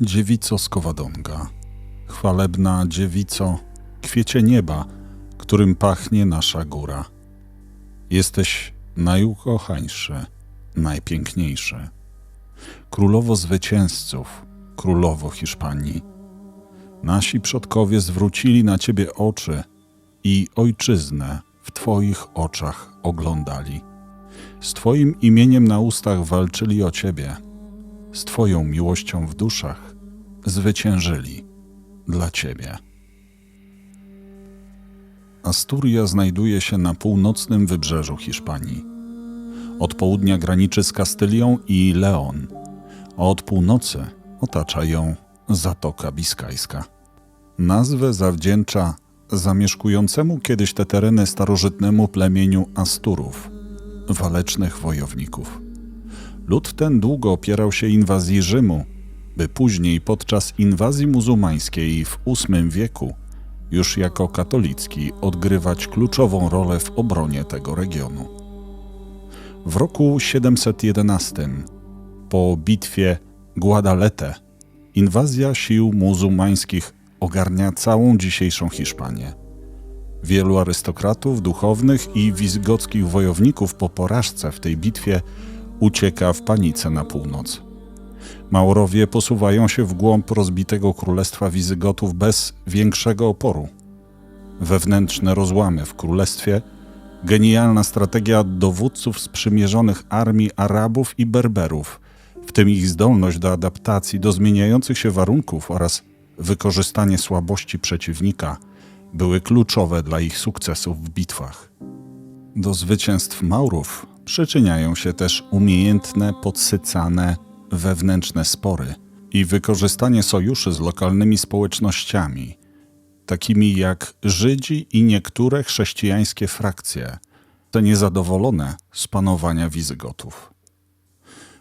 Dziewico z Kowadonga, chwalebna dziewico, kwiecie nieba, którym pachnie nasza góra. Jesteś najukochańszy, najpiękniejszy. Królowo zwycięzców, królowo Hiszpanii. Nasi przodkowie zwrócili na Ciebie oczy i ojczyznę w Twoich oczach oglądali. Z Twoim imieniem na ustach walczyli o Ciebie, z Twoją miłością w duszach zwyciężyli dla Ciebie. Asturia znajduje się na północnym wybrzeżu Hiszpanii. Od południa graniczy z Kastylią i Leon, a od północy otacza ją Zatoka Biskajska. Nazwę zawdzięcza zamieszkującemu kiedyś te tereny starożytnemu plemieniu Asturów, walecznych wojowników. Lud ten długo opierał się inwazji Rzymu, by później podczas inwazji muzułmańskiej w VIII wieku już jako katolicki odgrywać kluczową rolę w obronie tego regionu. W roku 711, po bitwie Guadalete, inwazja sił muzułmańskich ogarnia całą dzisiejszą Hiszpanię. Wielu arystokratów duchownych i wizgockich wojowników po porażce w tej bitwie ucieka w panice na północ. Maurowie posuwają się w głąb rozbitego królestwa Wizygotów bez większego oporu. Wewnętrzne rozłamy w królestwie, genialna strategia dowódców sprzymierzonych armii Arabów i Berberów, w tym ich zdolność do adaptacji do zmieniających się warunków oraz wykorzystanie słabości przeciwnika były kluczowe dla ich sukcesów w bitwach. Do zwycięstw Maurów przyczyniają się też umiejętne, podsycane wewnętrzne spory i wykorzystanie sojuszy z lokalnymi społecznościami, takimi jak Żydzi i niektóre chrześcijańskie frakcje, te niezadowolone z panowania Wizygotów.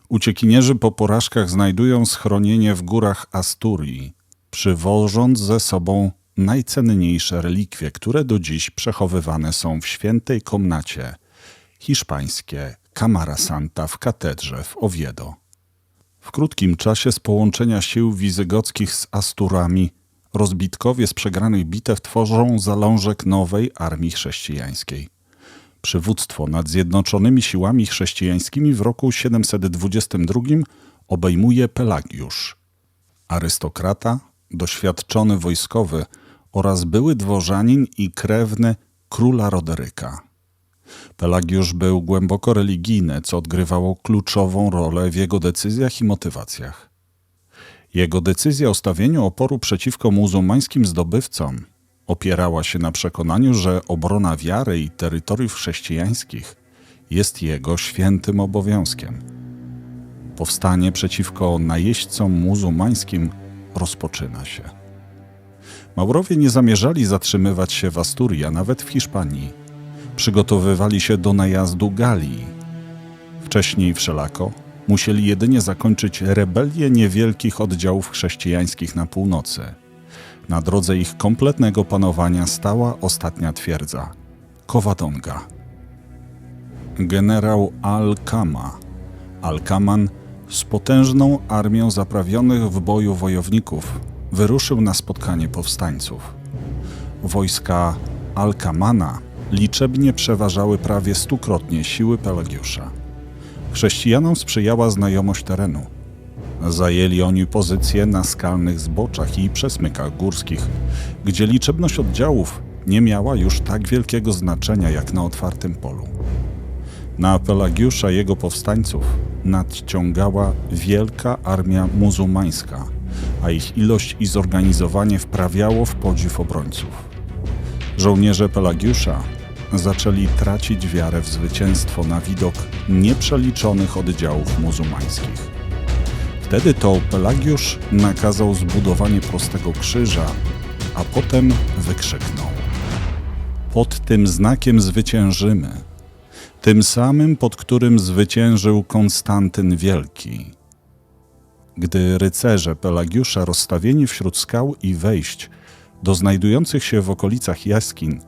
Uciekinierzy po porażkach znajdują schronienie w górach Asturii, przywożąc ze sobą najcenniejsze relikwie, które do dziś przechowywane są w świętej komnacie hiszpańskie Camara Santa w katedrze w Oviedo. W krótkim czasie z połączenia sił wizygockich z Asturami rozbitkowie z przegranych bitew tworzą zalążek nowej armii chrześcijańskiej. Przywództwo nad zjednoczonymi siłami chrześcijańskimi w roku 722 obejmuje Pelagiusz, arystokrata, doświadczony wojskowy oraz były dworzanin i krewny króla Roderyka. Pelagiusz był głęboko religijny, co odgrywało kluczową rolę w jego decyzjach i motywacjach. Jego decyzja o stawieniu oporu przeciwko muzułmańskim zdobywcom opierała się na przekonaniu, że obrona wiary i terytoriów chrześcijańskich jest jego świętym obowiązkiem. Powstanie przeciwko najeźdźcom muzułmańskim rozpoczyna się. Maurowie nie zamierzali zatrzymywać się w Asturii, a nawet w Hiszpanii przygotowywali się do najazdu Galii. Wcześniej wszelako musieli jedynie zakończyć rebelię niewielkich oddziałów chrześcijańskich na północy. Na drodze ich kompletnego panowania stała ostatnia twierdza Kowadonga. Generał Al-Kama, Al-Kaman z potężną armią zaprawionych w boju wojowników wyruszył na spotkanie powstańców. Wojska Al-Kamana liczebnie przeważały prawie stukrotnie siły Pelagiusza. Chrześcijanom sprzyjała znajomość terenu. Zajęli oni pozycje na skalnych zboczach i przesmykach górskich, gdzie liczebność oddziałów nie miała już tak wielkiego znaczenia jak na otwartym polu. Na Pelagiusza i jego powstańców nadciągała wielka armia muzułmańska, a ich ilość i zorganizowanie wprawiało w podziw obrońców. Żołnierze Pelagiusza zaczęli tracić wiarę w zwycięstwo na widok nieprzeliczonych oddziałów muzułmańskich. Wtedy to Pelagiusz nakazał zbudowanie prostego krzyża, a potem wykrzyknął: Pod tym znakiem zwyciężymy, tym samym, pod którym zwyciężył Konstantyn Wielki. Gdy rycerze Pelagiusza rozstawieni wśród skał i wejść do znajdujących się w okolicach jaskiń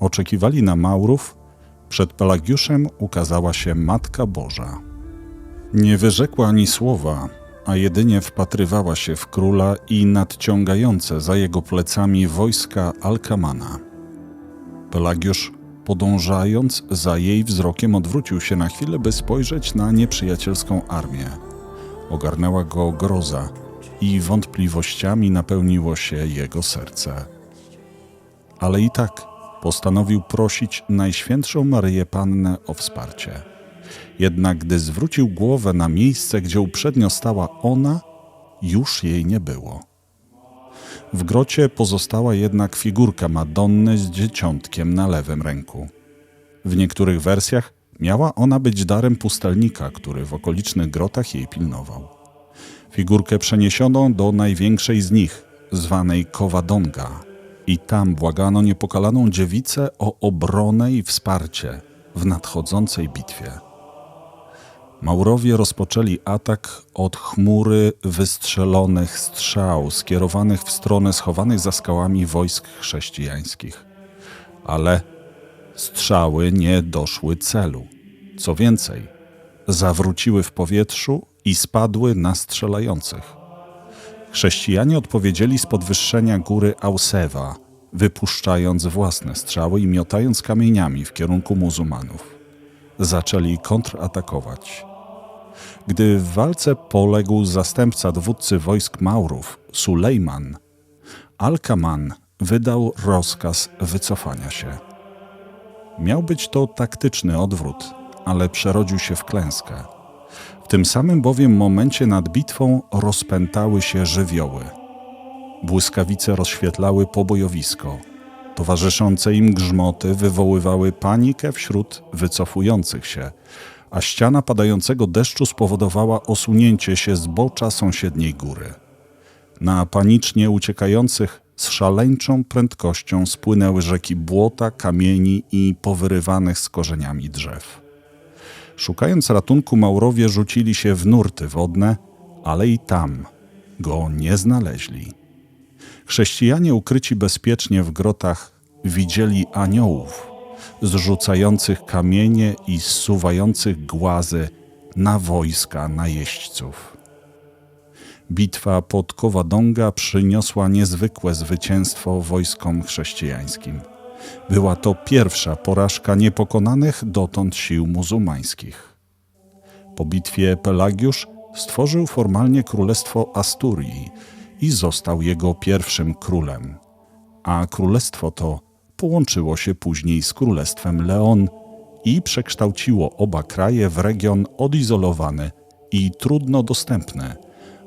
oczekiwali na Maurów, przed Pelagiuszem ukazała się Matka Boża. Nie wyrzekła ani słowa, a jedynie wpatrywała się w króla i nadciągające za jego plecami wojska Alkamana. Pelagiusz, podążając za jej wzrokiem, odwrócił się na chwilę, by spojrzeć na nieprzyjacielską armię. Ogarnęła go groza i wątpliwościami napełniło się jego serce. Ale i tak postanowił prosić Najświętszą Maryję Pannę o wsparcie. Jednak gdy zwrócił głowę na miejsce, gdzie uprzednio stała ona, już jej nie było. W grocie pozostała jednak figurka Madonny z dzieciątkiem na lewym ręku. W niektórych wersjach miała ona być darem pustelnika, który w okolicznych grotach jej pilnował. Figurkę przeniesiono do największej z nich, zwanej Kowadonga, i tam błagano niepokalaną dziewicę o obronę i wsparcie w nadchodzącej bitwie. Maurowie rozpoczęli atak od chmury wystrzelonych strzał skierowanych w stronę schowanych za skałami wojsk chrześcijańskich. Ale strzały nie doszły celu. Co więcej, zawróciły w powietrzu i spadły na strzelających. Chrześcijanie odpowiedzieli z podwyższenia góry Ausewa, wypuszczając własne strzały i miotając kamieniami w kierunku muzułmanów. Zaczęli kontratakować. Gdy w walce poległ zastępca dowódcy wojsk Maurów, Sulejman, Alkaman wydał rozkaz wycofania się. Miał być to taktyczny odwrót, ale przerodził się w klęskę. W tym samym bowiem momencie nad bitwą rozpętały się żywioły. Błyskawice rozświetlały pobojowisko. Towarzyszące im grzmoty wywoływały panikę wśród wycofujących się, a ściana padającego deszczu spowodowała osunięcie się zbocza sąsiedniej góry. Na panicznie uciekających z szaleńczą prędkością spłynęły rzeki błota, kamieni i powyrywanych z korzeniami drzew. Szukając ratunku, Maurowie rzucili się w nurty wodne, ale i tam go nie znaleźli. Chrześcijanie ukryci bezpiecznie w grotach widzieli aniołów zrzucających kamienie i zsuwających głazy na wojska najeźdźców. Bitwa pod Kowadonga przyniosła niezwykłe zwycięstwo wojskom chrześcijańskim. Była to pierwsza porażka niepokonanych dotąd sił muzułmańskich. Po bitwie Pelagiusz stworzył formalnie królestwo Asturii i został jego pierwszym królem, a królestwo to połączyło się później z królestwem Leon i przekształciło oba kraje w region odizolowany i trudno dostępny,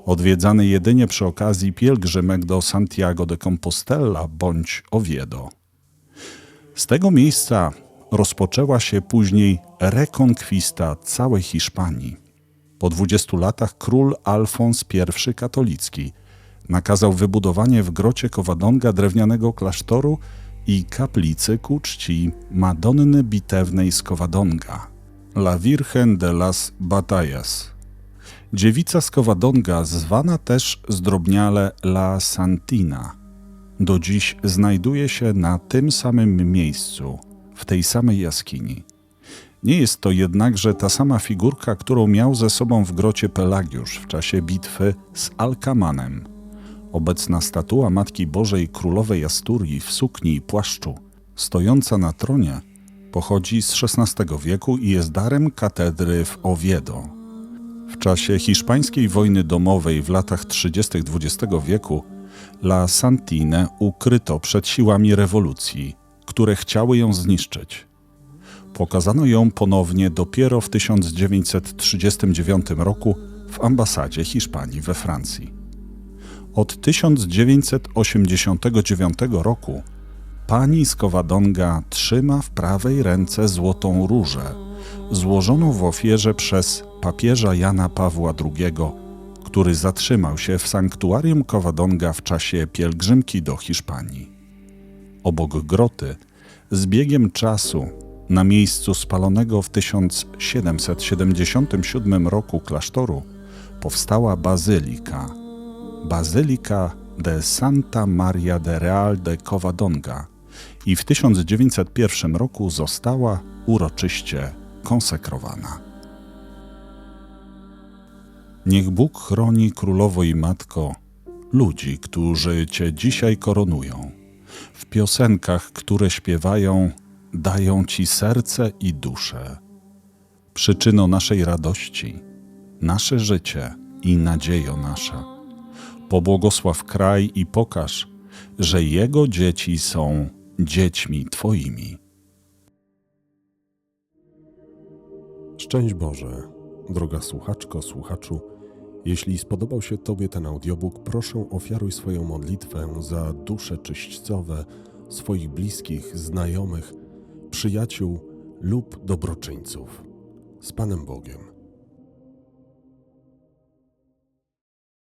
odwiedzany jedynie przy okazji pielgrzymek do Santiago de Compostela bądź Oviedo. Z tego miejsca rozpoczęła się później rekonkwista całej Hiszpanii. Po 20 latach król Alfons I katolicki nakazał wybudowanie w grocie Covadonga drewnianego klasztoru i kaplicy ku czci Madonny Bitewnej z Covadonga, La Virgen de las Batallas. Dziewica z Covadonga, zwana też zdrobniale La Santina, do dziś znajduje się na tym samym miejscu, w tej samej jaskini. Nie jest to jednakże ta sama figurka, którą miał ze sobą w grocie Pelagiusz w czasie bitwy z Alkamanem – Obecna statua Matki Bożej Królowej Asturii w sukni i płaszczu, stojąca na tronie, pochodzi z XVI wieku i jest darem katedry w Oviedo. W czasie hiszpańskiej wojny domowej w latach 30. XX wieku La Santine ukryto przed siłami rewolucji, które chciały ją zniszczyć. Pokazano ją ponownie dopiero w 1939 roku w ambasadzie Hiszpanii we Francji. Od 1989 roku pani z Kowadonga trzyma w prawej ręce złotą różę, złożoną w ofierze przez papieża Jana Pawła II, który zatrzymał się w sanktuarium Kowadonga w czasie pielgrzymki do Hiszpanii. Obok groty, z biegiem czasu, na miejscu spalonego w 1777 roku klasztoru, powstała bazylika – Bazylika de Santa Maria de Real de Covadonga i w 1901 roku została uroczyście konsekrowana. Niech Bóg chroni królowo i matko ludzi, którzy Cię dzisiaj koronują. W piosenkach, które śpiewają, dają Ci serce i duszę. Przyczyno naszej radości, nasze życie i nadziejo nasza. Pobłogosław kraj i pokaż, że jego dzieci są dziećmi Twoimi. Szczęść Boże, droga słuchaczko, słuchaczu. Jeśli spodobał się Tobie ten audiobook, proszę ofiaruj swoją modlitwę za dusze czyśćcowe swoich bliskich, znajomych, przyjaciół lub dobroczyńców. Z Panem Bogiem.